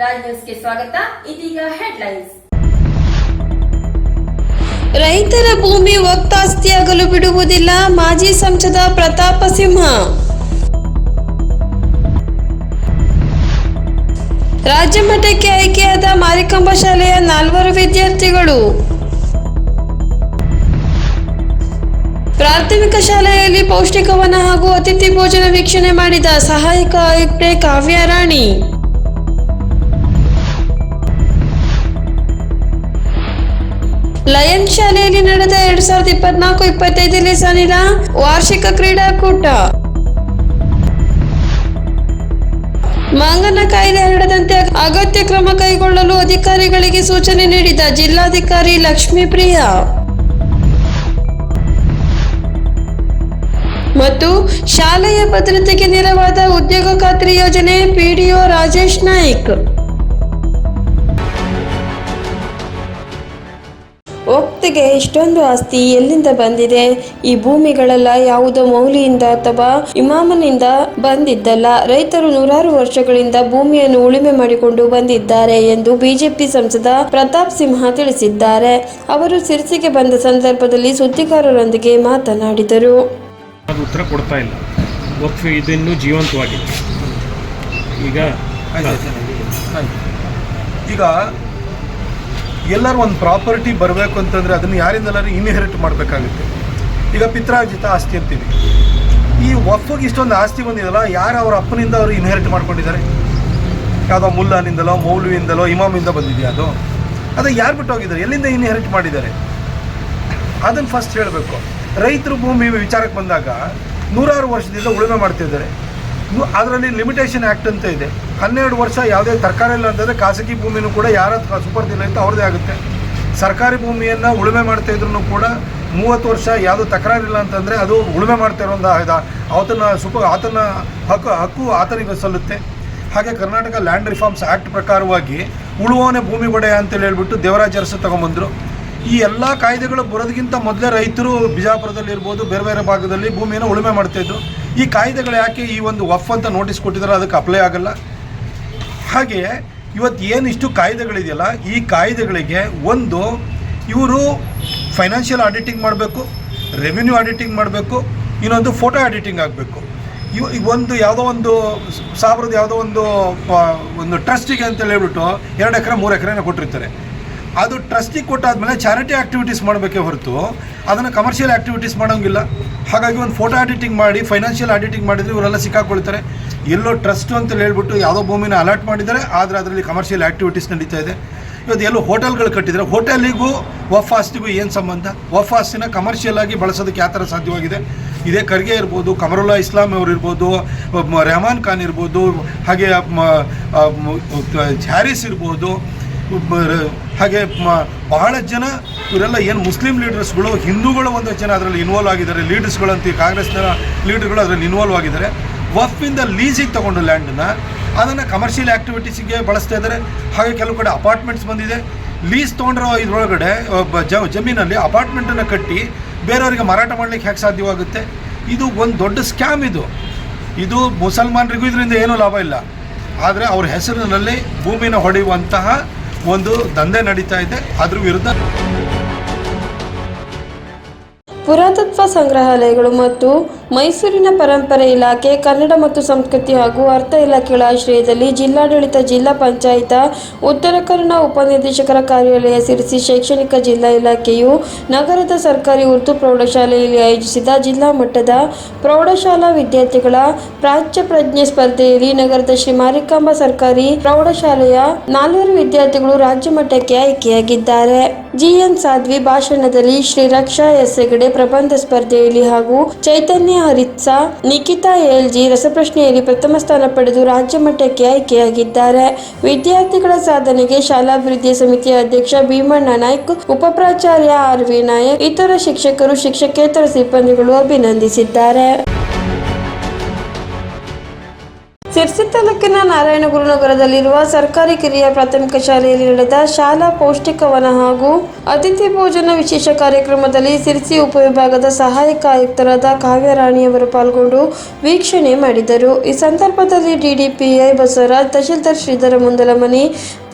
ರಾಜ್ ನ್ಯೂಸ್ಗೆ ಸ್ವಾಗತ. ಇದೀಗ ಹೆಡ್ಲೈನ್ಸ್. ರೈತರ ಭೂಮಿ ಒತ್ತಾಸ್ತಿಯಾಗಲು ಬಿಡುವುದಿಲ್ಲ. ಮಾಜಿ ಸಂಸದ ಪ್ರತಾಪ ಸಿಂಹ. ರಾಜ್ಯ ಮಟ್ಟಕ್ಕೆ ಆಯ್ಕೆಯಾದ ಮಾರಿಕಂಬ ಶಾಲೆಯ ನಾಲ್ವರು ವಿದ್ಯಾರ್ಥಿಗಳು. ಪ್ರಾಥಮಿಕ ಶಾಲೆಯಲ್ಲಿ ಪೌಷ್ಟಿಕವನ ಹಾಗೂ ಅತಿಥಿ ಭೋಜನ ವೀಕ್ಷಣೆ ಮಾಡಿದ ಸಹಾಯಕ ಆಯುಕ್ತೆ ಕಾವ್ಯ ರಾಣಿ. ಲಯನ್ ಶಾಲೆಯಲ್ಲಿ ನಡೆದ ಎರಡ್ ಸಾವಿರದ ಇಪ್ಪತ್ನಾಲ್ಕು ಇಪ್ಪತ್ತೈದನೇ ಸಾಲಿನ ವಾರ್ಷಿಕ ಕ್ರೀಡಾಕೂಟ. ಮಂಗನ ಕಾಯಿಲೆ ಹರಡದಂತೆ ಅಗತ್ಯ ಕ್ರಮ ಕೈಗೊಳ್ಳಲು ಅಧಿಕಾರಿಗಳಿಗೆ ಸೂಚನೆ ನೀಡಿದ ಜಿಲ್ಲಾಧಿಕಾರಿ ಲಕ್ಷ್ಮೀಪ್ರಿಯ ಮತ್ತು ಶಾಲೆಯ ಭದ್ರತೆಗೆ ನೆರವಾದ ಉದ್ಯೋಗ ಖಾತ್ರಿ ಯೋಜನೆ ಪಿಡಿಒ ರಾಜೇಶ್ ನಾಯ್ಕ್. ಒಪ್ತಿಗೆ ಇಷ್ಟೊಂದು ಆಸ್ತಿ ಎಲ್ಲಿಂದ ಬಂದಿದೆ? ಈ ಭೂಮಿಗಳೆಲ್ಲ ಯಾವುದೋ ಮೌಲಿಯಿಂದ ಅಥವಾ ಇಮಾಮನಿಂದ ಬಂದಿದ್ದಲ್ಲ. ರೈತರು ನೂರಾರು ವರ್ಷಗಳಿಂದ ಭೂಮಿಯನ್ನು ಉಳುಮೆ ಮಾಡಿಕೊಂಡು ಬಂದಿದ್ದಾರೆ ಎಂದು ಬಿಜೆಪಿ ಸಂಸದ ಪ್ರತಾಪ್ ಸಿಂಹ ತಿಳಿಸಿದ್ದಾರೆ. ಅವರು ಸಿರ್ಸಿಗೆ ಬಂದ ಸಂದರ್ಭದಲ್ಲಿ ಸುದ್ದಿಗಾರರೊಂದಿಗೆ ಮಾತನಾಡಿದರು. ಉತ್ತರ ಕೊಡ್ತಾ ಇಲ್ಲ. ವಕ್ಫ್ ಇದನ್ನು ಜೀವಂತವಾಗಿದೆ ಈಗ ಈಗ ಎಲ್ಲರೂ ಒಂದು ಪ್ರಾಪರ್ಟಿ ಬರಬೇಕು ಅಂತಂದರೆ ಅದನ್ನು ಯಾರಿಂದಲಾರು ಇನ್ಹೆರಿಟ್ ಮಾಡಬೇಕಾಗುತ್ತೆ. ಈಗ ಪಿತ್ರಾರ್ಜಿತ ಆಸ್ತಿ ಅಂತೀವಿ. ಈ ವಫ್ಗೆ ಇಷ್ಟೊಂದು ಆಸ್ತಿ ಬಂದಿದೆಯಲ್ಲ, ಯಾರು ಅವರ ಅಪ್ಪನಿಂದ ಅವರು ಇನ್ಹೆರಿಟ್ ಮಾಡ್ಕೊಂಡಿದ್ದಾರೆ? ಯಾವುದೋ ಮುಲ್ಲಾನಿಂದಲೋ ಮೌಲ್ವಿಯಿಂದಲೋ ಇಮಾಮಿಂದ ಬಂದಿದೆಯಾ ಅದು? ಅದು ಯಾರು ಬಿಟ್ಟು ಹೋಗಿದ್ದಾರೆ? ಎಲ್ಲಿಂದ ಇನ್ಹೆರಿಟ್ ಮಾಡಿದ್ದಾರೆ? ಅದನ್ನು ಫಸ್ಟ್ ಹೇಳಬೇಕು. ರೈತರು ಭೂಮಿ ವಿಚಾರಕ್ಕೆ ಬಂದಾಗ ನೂರಾರು ವರ್ಷದಿಂದ ಉಳುಮೆ ಮಾಡ್ತಿದ್ದಾರೆ. ಅದರಲ್ಲಿ ಲಿಮಿಟೇಷನ್ ಆ್ಯಕ್ಟ್ ಅಂತ ಇದೆ. ಹನ್ನೆರಡು ವರ್ಷ ಯಾವುದೇ ತರಕಾರಿ ಇಲ್ಲ ಅಂತಂದರೆ ಖಾಸಗಿ ಭೂಮಿನೂ ಕೂಡ ಯಾರ ಸುಪರ್ದಿಲ್ಲ ಅಂತ ಅವ್ರದ್ದೇ ಆಗುತ್ತೆ. ಸರ್ಕಾರಿ ಭೂಮಿಯನ್ನು ಉಳುಮೆ ಮಾಡ್ತಾ ಇದ್ರೂ ಕೂಡ ಮೂವತ್ತು ವರ್ಷ ಯಾವುದೂ ತಕರಾರಿಲ್ಲ ಅಂತಂದರೆ ಅದು ಉಳುಮೆ ಮಾಡ್ತಾ ಇರೋ ಇದ. ಆತನ ಸುಪ ಆತನ ಹಕ್ಕು ಹಕ್ಕು ಆತನಿಗೆ ಸಲ್ಲುತ್ತೆ. ಹಾಗೆ ಕರ್ನಾಟಕ ಲ್ಯಾಂಡ್ ರಿಫಾರ್ಮ್ಸ್ ಆ್ಯಕ್ಟ್ ಪ್ರಕಾರವಾಗಿ ಉಳುವವನೇ ಭೂಮಿ ಒಡೆಯ ಅಂತೇಳಿ ಹೇಳ್ಬಿಟ್ಟು ದೇವರಾಜ ಅರಸು ತಗೊಂಬಂದರು. ಈ ಎಲ್ಲ ಕಾಯ್ದೆಗಳು ಬರೋದಕ್ಕಿಂತ ಮೊದಲೇ ರೈತರು ಬಿಜಾಪುರದಲ್ಲಿ ಇರ್ಬೋದು, ಬೇರೆ ಬೇರೆ ಭಾಗದಲ್ಲಿ ಭೂಮಿಯನ್ನು ಉಳುಮೆ ಮಾಡ್ತಾಯಿದ್ರು ಈ ಕಾಯ್ದೆಗಳು ಯಾಕೆ ಈ ಒಂದು ವಫ್ ಅಂತ ನೋಟಿಸ್ ಕೊಟ್ಟಿದ್ದಾರೆ ಅದಕ್ಕೆ ಅಪ್ಲೈ ಆಗಲ್ಲ? ಹಾಗೆ ಇವತ್ತು ಏನು ಇಷ್ಟು ಕಾಯ್ದೆಗಳಿದೆಯಲ್ಲ, ಈ ಕಾಯ್ದೆಗಳಿಗೆ ಒಂದು, ಇವರು ಫೈನಾನ್ಷಿಯಲ್ ಆಡಿಟಿಂಗ್ ಮಾಡಬೇಕು ರೆವಿನ್ಯೂ ಆಡಿಟಿಂಗ್ ಮಾಡಬೇಕು, ಇನ್ನೊಂದು ಫೋಟೋ ಆಡಿಟಿಂಗ್ ಆಗಬೇಕು. ಇವು ಒಂದು ಯಾವುದೋ ಒಂದು ಸಾವಿರದ ಯಾವುದೋ ಒಂದು ಒಂದು ಟ್ರಸ್ಟಿಗೆ ಅಂತೇಳಿ ಹೇಳ್ಬಿಟ್ಟು ಎರಡು ಎಕರೆ, ಮೂರು ಎಕರೆನ ಕೊಟ್ಟಿರ್ತಾರೆ. ಅದು ಟ್ರಸ್ಟಿಗೆ ಕೊಟ್ಟಾದ್ಮೇಲೆ ಚಾರಿಟಿ ಆ್ಯಕ್ಟಿವಿಟೀಸ್ ಮಾಡಬೇಕೇ ಹೊರತು ಅದನ್ನು ಕಮರ್ಷಿಯಲ್ ಆ್ಯಕ್ಟಿವಿಟೀಸ್ ಮಾಡೋಂಗಿಲ್ಲ. ಹಾಗಾಗಿ ಒಂದು ಫೋಟೋ ಆಡಿಟಿಂಗ್ ಮಾಡಿ ಫೈನಾನ್ಷಿಯಲ್ ಆಡಿಟಿಂಗ್ ಮಾಡಿದರೆ ಇವರೆಲ್ಲ ಸಿಕ್ಕಾಕೊಳ್ತಾರೆ. ಎಲ್ಲೋ ಟ್ರಸ್ಟ್ ಅಂತ ಹೇಳ್ಬಿಟ್ಟು ಯಾವುದೋ ಭೂಮಿನ ಅಲಾಟ್ ಮಾಡಿದ್ದಾರೆ, ಆದರೆ ಅದರಲ್ಲಿ ಕಮರ್ಷಿಯಲ್ ಆ್ಯಕ್ಟಿವಿಟೀಸ್ ನಡೀತಾ ಇದೆ. ಇವತ್ತು ಎಲ್ಲೋ ಹೋಟೆಲ್ಗಳು ಕಟ್ಟಿದ್ದಾರೆ ಹೋಟೆಲಿಗೂ ವಫ್ ಆಸ್ತಿಗೂ ಏನು ಸಂಬಂಧ? ವಫ್ ಆಸ್ತಿನ ಕಮರ್ಷಿಯಲ್ ಆಗಿ ಬಳಸೋದಕ್ಕೆ ಯಾವ ಥರ ಸಾಧ್ಯವಾಗಿದೆ? ಇದೇ ಖರ್ಗೆ ಇರ್ಬೋದು, ಕಮರುಲ್ಲಾ ಇಸ್ಲಾಂ ಅವರು ಇರ್ಬೋದು ರೆಹಮಾನ್ ಖಾನ್ ಇರ್ಬೋದು, ಹಾಗೆ ಹ್ಯಾರಿಸ್ ಇರ್ಬೋದು ಹಾಗೆ ಬಹಳ ಜನ ಇವರೆಲ್ಲ ಏನು ಮುಸ್ಲಿಂ ಲೀಡರ್ಸ್ಗಳು, ಹಿಂದೂಗಳು ಒಂದು ಜನ ಅದರಲ್ಲಿ ಇನ್ವಾಲ್ವ್ ಆಗಿದ್ದಾರೆ. ಲೀಡರ್ಸ್ಗಳಂತ ಕಾಂಗ್ರೆಸ್ನ ಲೀಡರ್ಗಳು ಅದರಲ್ಲಿ ಇನ್ವಾಲ್ವ್ ಆಗಿದ್ದಾರೆ. ವಫ್ಫಿಂದ ಲೀಸಿಗೆ ತಗೊಂಡು ಲ್ಯಾಂಡನ್ನು ಅದನ್ನು ಕಮರ್ಷಿಯಲ್ ಆ್ಯಕ್ಟಿವಿಟೀಸಿಗೆ ಬಳಸ್ತಾ ಇದ್ದಾರೆ. ಹಾಗೆ ಕೆಲವು ಕಡೆ ಅಪಾರ್ಟ್ಮೆಂಟ್ಸ್ ಬಂದಿದೆ. ಲೀಸ್ ತೊಗೊಂಡಿರೋ ಇದರೊಳಗಡೆ ಜಮೀನಲ್ಲಿ ಅಪಾರ್ಟ್ಮೆಂಟನ್ನು ಕಟ್ಟಿ ಬೇರೆಯವರಿಗೆ ಮಾರಾಟ ಮಾಡಲಿಕ್ಕೆ ಹೇಗೆ ಸಾಧ್ಯವಾಗುತ್ತೆ? ಇದು ಒಂದು ದೊಡ್ಡ ಸ್ಕ್ಯಾಮ್ ಇದು. ಇದು ಮುಸಲ್ಮಾನರಿಗೂ ಇದರಿಂದ ಏನೂ ಲಾಭ ಇಲ್ಲ. ಆದರೆ ಅವ್ರ ಹೆಸರಿನಲ್ಲಿ ಭೂಮಿನ ಹೊಡೆಯುವಂತಹ ಒಂದು ದಂಧೆ ನಡೀತಾ ಇದೆ ಅದ್ರ ವಿರುದ್ಧ ಪುರಾತತ್ವ ಸಂಗ್ರಹಾಲಯಗಳು ಮತ್ತು ಮೈಸೂರಿನ ಪರಂಪರೆ ಇಲಾಖೆ, ಕನ್ನಡ ಮತ್ತು ಸಂಸ್ಕೃತಿ ಹಾಗೂ ಅರ್ಥ ಇಲಾಖೆಗಳ ಆಶ್ರಯದಲ್ಲಿ ಜಿಲ್ಲಾಡಳಿತ, ಜಿಲ್ಲಾ ಪಂಚಾಯತ, ಉತ್ತರ ಕನ್ನಡ ಉಪನಿರ್ದೇಶಕರ ಕಾರ್ಯಾಲಯ ಸೇರಿಸಿ ಶೈಕ್ಷಣಿಕ ಜಿಲ್ಲಾ ಇಲಾಖೆಯು ನಗರದ ಸರ್ಕಾರಿ ಉರ್ದು ಪ್ರೌಢಶಾಲೆಯಲ್ಲಿ ಆಯೋಜಿಸಿದ ಜಿಲ್ಲಾ ಮಟ್ಟದ ಪ್ರೌಢಶಾಲಾ ವಿದ್ಯಾರ್ಥಿಗಳ ಪ್ರಾಚ್ಯ ಪ್ರಜ್ಞೆ ಸ್ಪರ್ಧೆಯಲ್ಲಿ ನಗರದ ಶ್ರೀ ಮಾರಿಕಾಂಬಾ ಸರ್ಕಾರಿ ಪ್ರೌಢಶಾಲೆಯ ನಾಲ್ವರು ವಿದ್ಯಾರ್ಥಿಗಳು ರಾಜ್ಯ ಮಟ್ಟಕ್ಕೆ ಆಯ್ಕೆಯಾಗಿದ್ದಾರೆ. ಜಿಎನ್ ಸಾಧ್ವಿ ಭಾಷಣದಲ್ಲಿ ಶ್ರೀ ರಕ್ಷಾ ಎಸ್ ಹೆಗಡೆ ಪ್ರಬಂಧ ಸ್ಪರ್ಧೆಯಲ್ಲಿ ಹಾಗೂ ಚೈತನ್ಯ ಹರಿತ್ಸ ನಿಖಿತಾ ಎಲ್ಜಿ ರಸಪ್ರಶ್ನೆಯಲ್ಲಿ ಪ್ರಥಮ ಸ್ಥಾನ ಪಡೆದು ರಾಜ್ಯ ಮಟ್ಟಕ್ಕೆ ಆಯ್ಕೆಯಾಗಿದ್ದಾರೆ. ವಿದ್ಯಾರ್ಥಿಗಳ ಸಾಧನೆಗೆ ಶಾಲಾಭಿವೃದ್ಧಿ ಸಮಿತಿಯ ಅಧ್ಯಕ್ಷ ಭೀಮಣ್ಣ ನಾಯ್ಕ್, ಉಪಪ್ರಾಚಾರ್ಯ ಆರ್ ವಿ ನಾಯಕ್, ಇತರ ಶಿಕ್ಷಕರು, ಶಿಕ್ಷಕೇತರ ಸಿಬ್ಬಂದಿಗಳು ಅಭಿನಂದಿಸಿದ್ದಾರೆ. ಸಿರ್ಸಿ ತಾಲೂಕಿನ ನಾರಾಯಣ ಗುರುನಗರದಲ್ಲಿರುವ ಸರ್ಕಾರಿ ಕಿರಿಯ ಪ್ರಾಥಮಿಕ ಶಾಲೆಯಲ್ಲಿ ನಡೆದ ಶಾಲಾ ಪೌಷ್ಟಿಕವನ ಹಾಗೂ ಅತಿಥಿ ಭೋಜನ ವಿಶೇಷ ಕಾರ್ಯಕ್ರಮದಲ್ಲಿ ಸಿರ್ಸಿ ಉಪವಿಭಾಗದ ಸಹಾಯಕ ಆಯುಕ್ತರಾದ ಕಾವ್ಯರಾಣಿಯವರು ಪಾಲ್ಗೊಂಡು ವೀಕ್ಷಣೆ ಮಾಡಿದರು. ಈ ಸಂದರ್ಭದಲ್ಲಿ ಡಿಡಿಪಿಐ ಬಸವರಾಜ್, ತಹಶೀಲ್ದಾರ್ ಶ್ರೀಧರ ಮುಂದಲಮನಿ,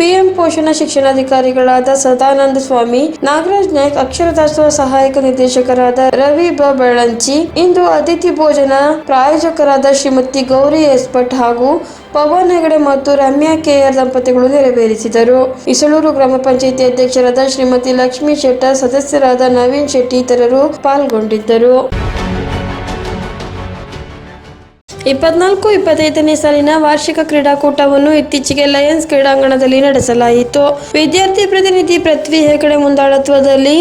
ಪಿಎಂ ಪೋಷಣ ಶಿಕ್ಷಣಾಧಿಕಾರಿಗಳಾದ ಸದಾನಂದ ಸ್ವಾಮಿ, ನಾಗರಾಜ್ ನಾಯ್ಕ್ ಅಕ್ಷರ ದಾಸೋಹ ಸಹಾಯಕ ನಿರ್ದೇಶಕರಾದ ರವಿ ಬ. ಬೆಳಂಚಿ, ಇಂದು ಅತಿಥಿ ಭೋಜನ ಪ್ರಾಯೋಜಕರಾದ ಶ್ರೀಮತಿ ಗೌರಿ ಎಸ್ ಭಟ್ ಹಾಗೂ ಪವನ್ ಹೆಗಡೆ ಮತ್ತು ರಮ್ಯಾ ಕೆಆರ್ ದಂಪತಿಗಳು ನೆರವೇರಿಸಿದರು. ಇಸಳೂರು ಗ್ರಾಮ ಪಂಚಾಯಿತಿ ಅಧ್ಯಕ್ಷರಾದ ಶ್ರೀಮತಿ ಲಕ್ಷ್ಮೀ ಶೆಟ್ಟರ್ ಸದಸ್ಯರಾದ ನವೀನ್ ಶೆಟ್ಟಿ ಇತರರು ಪಾಲ್ಗೊಂಡಿದ್ದರು. ಇಪ್ಪತ್ನಾಲ್ಕು, ಇಪ್ಪತ್ತೈದನೇ ಸಾಲಿನ ವಾರ್ಷಿಕ ಕ್ರೀಡಾಕೂಟವನ್ನು ಇತ್ತೀಚೆಗೆ ಲಯನ್ಸ್ ಕ್ರೀಡಾಂಗಣದಲ್ಲಿ ನಡೆಸಲಾಯಿತು. ವಿದ್ಯಾರ್ಥಿ ಪ್ರತಿನಿಧಿ ಪೃಥ್ವಿ ಹೆಗಡೆ ಮುಂದಾಳತ್ವದಲ್ಲಿ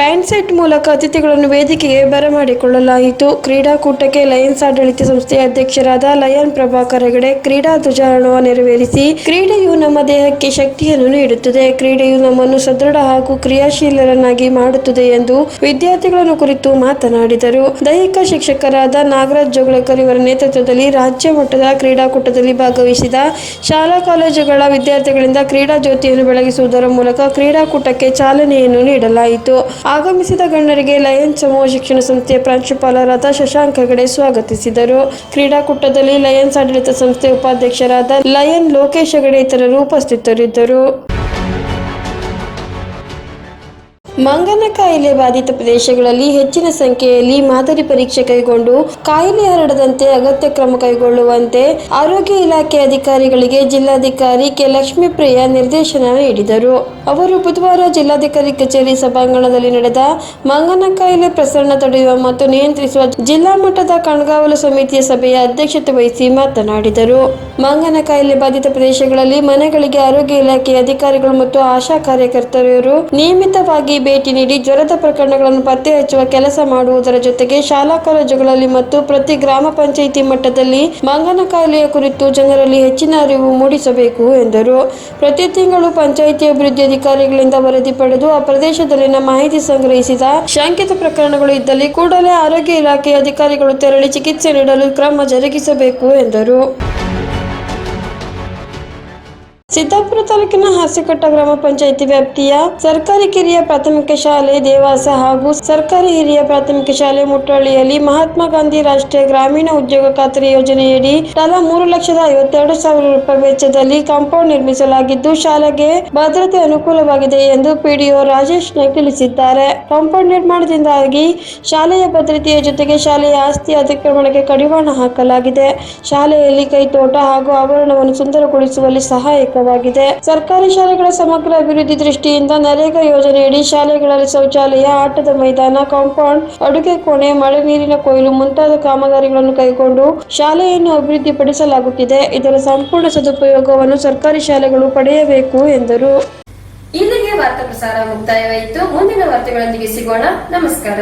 ಬ್ಯಾಂಡ್ ಸೆಟ್ ಮೂಲಕ ಅತಿಥಿಗಳನ್ನು ವೇದಿಕೆಗೆ ಬರಮಾಡಿಕೊಳ್ಳಲಾಯಿತು. ಕ್ರೀಡಾಕೂಟಕ್ಕೆ ಲಯನ್ಸ್ ಆಡಳಿತ ಸಂಸ್ಥೆಯ ಅಧ್ಯಕ್ಷರಾದ ಲಯನ್ ಪ್ರಭಾಕರ್ ಹೆಗಡೆ ಕ್ರೀಡಾ ಧ್ವಜಾರೋಹಣ ನೆರವೇರಿಸಿ, ಕ್ರೀಡೆಯು ನಮ್ಮ ದೇಹಕ್ಕೆ ಶಕ್ತಿಯನ್ನು ನೀಡುತ್ತದೆ. ಕ್ರೀಡೆಯು ನಮ್ಮನ್ನು ಸದೃಢ ಹಾಗೂ ಕ್ರಿಯಾಶೀಲರನ್ನಾಗಿ ಮಾಡುತ್ತದೆ ಎಂದು ವಿದ್ಯಾರ್ಥಿಗಳನ್ನು ಕುರಿತು ಮಾತನಾಡಿದರು. ದೈಹಿಕ ಶಿಕ್ಷಕರಾದ ನಾಗರಾಜ್ ಜೋಗಳಕರ್ ಇವರ ನೇತೃತ್ವದಲ್ಲಿ ರಾಜ್ಯ ಮಟ್ಟದ ಕ್ರೀಡಾಕೂಟದಲ್ಲಿ ಭಾಗವಹಿಸಿದ ಶಾಲಾ ಕಾಲೇಜುಗಳ ವಿದ್ಯಾರ್ಥಿಗಳಿಂದ ಕ್ರೀಡಾ ಜ್ಯೋತಿಯನ್ನು ಬೆಳಗಿಸುವುದರ ಮೂಲಕ ಕ್ರೀಡಾಕೂಟಕ್ಕೆ ಚಾಲನೆಯನ್ನು ನೀಡಲಾಯಿತು. ಆಗಮಿಸಿದ ಗಣ್ಯರಿಗೆ ಲಯನ್ ಸಮೂಹ ಶಿಕ್ಷಣ ಸಂಸ್ಥೆಯ ಪ್ರಾಂಶುಪಾಲರಾದ ಶಶಾಂಕ್ ಹೆಗಡೆ ಸ್ವಾಗತಿಸಿದರು. ಕ್ರೀಡಾಕೂಟದಲ್ಲಿ ಲಯನ್ಸ್ ಆಡಳಿತ ಸಂಸ್ಥೆ ಉಪಾಧ್ಯಕ್ಷರಾದ ಲಯನ್ ಲೋಕೇಶ್ ಹೆಗಡೆ ಇತರರು ಉಪಸ್ಥಿತರಿದ್ದರು. ಮಂಗನ ಕಾಯಿಲೆ ಬಾಧಿತ ಪ್ರದೇಶಗಳಲ್ಲಿ ಹೆಚ್ಚಿನ ಸಂಖ್ಯೆಯಲ್ಲಿ ಮಾದರಿ ಪರೀಕ್ಷೆ ಕೈಗೊಂಡು ಕಾಯಿಲೆ ಹರಡದಂತೆ ಅಗತ್ಯ ಕ್ರಮ ಕೈಗೊಳ್ಳುವಂತೆ ಆರೋಗ್ಯ ಇಲಾಖೆ ಅಧಿಕಾರಿಗಳಿಗೆ ಜಿಲ್ಲಾಧಿಕಾರಿ ಕೆ. ಲಕ್ಷ್ಮೀಪ್ರಿಯ ನಿರ್ದೇಶನ ನೀಡಿದರು. ಅವರು ಬುಧವಾರ ಜಿಲ್ಲಾಧಿಕಾರಿ ಕಚೇರಿ ಸಭಾಂಗಣದಲ್ಲಿ ನಡೆದ ಮಂಗನ ಕಾಯಿಲೆ ಪ್ರಸರಣ ತಡೆಯುವ ಮತ್ತು ನಿಯಂತ್ರಿಸುವ ಜಿಲ್ಲಾ ಮಟ್ಟದ ಕಣ್ಗಾವಲು ಸಮಿತಿಯ ಸಭೆಯ ಅಧ್ಯಕ್ಷತೆ ವಹಿಸಿ ಮಾತನಾಡಿದರು. ಮಂಗನ ಕಾಯಿಲೆ ಬಾಧಿತ ಪ್ರದೇಶಗಳಲ್ಲಿ ಮನೆಗಳಿಗೆ ಆರೋಗ್ಯ ಇಲಾಖೆ ಅಧಿಕಾರಿಗಳು ಮತ್ತು ಆಶಾ ಕಾರ್ಯಕರ್ತರು ನಿಯಮಿತವಾಗಿ ಭೇಟಿ ನೀಡಿ ಜ್ವರದ ಪ್ರಕರಣಗಳನ್ನು ಪತ್ತೆ ಹಚ್ಚುವ ಕೆಲಸ ಮಾಡುವುದರ ಜೊತೆಗೆ ಶಾಲಾ ಕಾಲೇಜುಗಳಲ್ಲಿ ಮತ್ತು ಪ್ರತಿ ಗ್ರಾಮ ಪಂಚಾಯಿತಿ ಮಟ್ಟದಲ್ಲಿ ಮಂಗನ ಕಾಯಿಲೆಯ ಕುರಿತು ಜನರಲ್ಲಿ ಹೆಚ್ಚಿನ ಅರಿವು ಮೂಡಿಸಬೇಕು ಎಂದರು. ಪ್ರತಿ ತಿಂಗಳು ಪಂಚಾಯಿತಿ ಅಭಿವೃದ್ಧಿ ಅಧಿಕಾರಿಗಳಿಂದ ವರದಿ ಪಡೆದು ಆ ಪ್ರದೇಶದಲ್ಲಿನ ಮಾಹಿತಿ ಸಂಗ್ರಹಿಸಿದ ಶಂಕಿತ ಪ್ರಕರಣಗಳು ಇದ್ದಲ್ಲಿ ಕೂಡಲೇ ಆರೋಗ್ಯ ಇಲಾಖೆಯ ಅಧಿಕಾರಿಗಳು ತೆರಳಿ ಚಿಕಿತ್ಸೆ ನೀಡಲು ಕ್ರಮ ಜರುಗಿಸಬೇಕು ಎಂದರು. ಸಿದ್ದಾಪುರ ತಾಲೂಕಿನ ಹಾಸಿಕಟ್ಟ ಗ್ರಾಮ ಪಂಚಾಯಿತಿ ವ್ಯಾಪ್ತಿಯ ಸರ್ಕಾರಿ ಕಿರಿಯ ಪ್ರಾಥಮಿಕ ಶಾಲೆ, ದೇವಾಸ ಹಾಗೂ ಸರ್ಕಾರಿ ಹಿರಿಯ ಪ್ರಾಥಮಿಕ ಶಾಲೆ ಮುಟ್ಟಳ್ಳಿಯಲ್ಲಿ ಮಹಾತ್ಮ ಗಾಂಧಿ ರಾಷ್ಟ್ರೀಯ ಗ್ರಾಮೀಣ ಉದ್ಯೋಗ ಖಾತ್ರಿ ಯೋಜನೆಯಡಿ ತಲಾ ಮೂರು ಲಕ್ಷದ ಐವತ್ತೆರಡು ಸಾವಿರ ರೂಪಾಯಿ ವೆಚ್ಚದಲ್ಲಿ ಕಾಂಪೌಂಡ್ ನಿರ್ಮಿಸಲಾಗಿದ್ದು, ಶಾಲೆಗೆ ಭದ್ರತೆ ಅನುಕೂಲವಾಗಿದೆ ಎಂದು ಪಿಡಿಒ ರಾಜೇಶ್ ನಾಯ್ಕ್ ತಿಳಿಸಿದ್ದಾರೆ. ಕಾಂಪೌಂಡ್ ನಿರ್ಮಾಣದಿಂದಾಗಿ ಶಾಲೆಯ ಭದ್ರತೆಯ ಜೊತೆಗೆ ಶಾಲೆಯ ಆಸ್ತಿ ಅತಿಕ್ರಮಣಕ್ಕೆ ಕಡಿವಾಣ ಹಾಕಲಾಗಿದೆ. ಶಾಲೆಯಲ್ಲಿ ಕೈತೋಟ ಹಾಗೂ ಆವರಣವನ್ನು ಸುಂದರಗೊಳಿಸುವಲ್ಲಿ ಸಹಾಯಕವಾಗಿದೆ ಸರ್ಕಾರಿ ಶಾಲೆಗಳ ಸಮಗ್ರ ಅಭಿವೃದ್ಧಿ ದೃಷ್ಟಿಯಿಂದ ನರೇಗಾ ಯೋಜನೆಯಡಿ ಶಾಲೆಗಳಲ್ಲಿ ಶೌಚಾಲಯ, ಆಟದ ಮೈದಾನ, ಕಾಂಪೌಂಡ್, ಅಡುಗೆ ಕೋಣೆ, ಮಳೆ ನೀರಿನ ಕೊಯ್ಲು ಮುಂತಾದ ಕಾಮಗಾರಿಗಳನ್ನು ಕೈಗೊಂಡು ಶಾಲೆಯನ್ನು ಅಭಿವೃದ್ಧಿಪಡಿಸಲಾಗುತ್ತಿದೆ. ಇದರ ಸಂಪೂರ್ಣ ಸದುಪಯೋಗವನ್ನು ಸರ್ಕಾರಿ ಶಾಲೆಗಳು ಪಡೆಯಬೇಕು ಎಂದರು. ಇಲ್ಲಿಗೆ ವಾರ್ತಾ ಪ್ರಸಾರ ಮುಕ್ತಾಯವಾಯಿತು. ಮುಂದಿನ ವಾರ್ತೆಗಳೊಂದಿಗೆ ಸಿಗೋಣ. ನಮಸ್ಕಾರ.